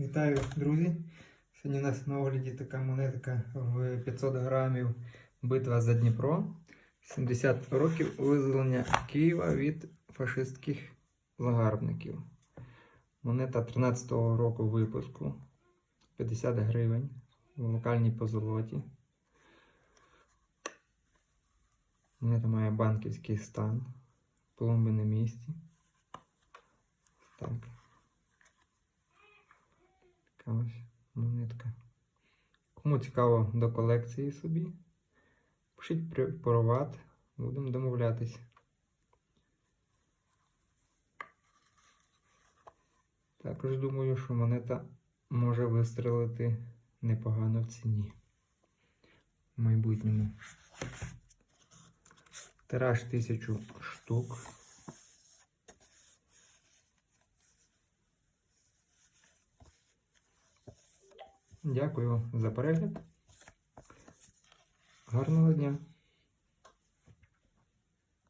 Вітаю, друзі! Сьогодні у нас на огляді така монетка в 500 грамів битва за Дніпро. 70 років визволення Києва від фашистських загарбників. Монета 13-го року випуску 50 гривень в локальній позолоті. Монета має банківський стан, пломби на місці. Так. Ось монетка. Кому цікаво до колекції собі, пишіть приват, будемо домовлятись. Також думаю, що монета може вистрелити непогано в ціні в майбутньому. Тираж тисячу штук. Дякую за перегляд. Гарного дня!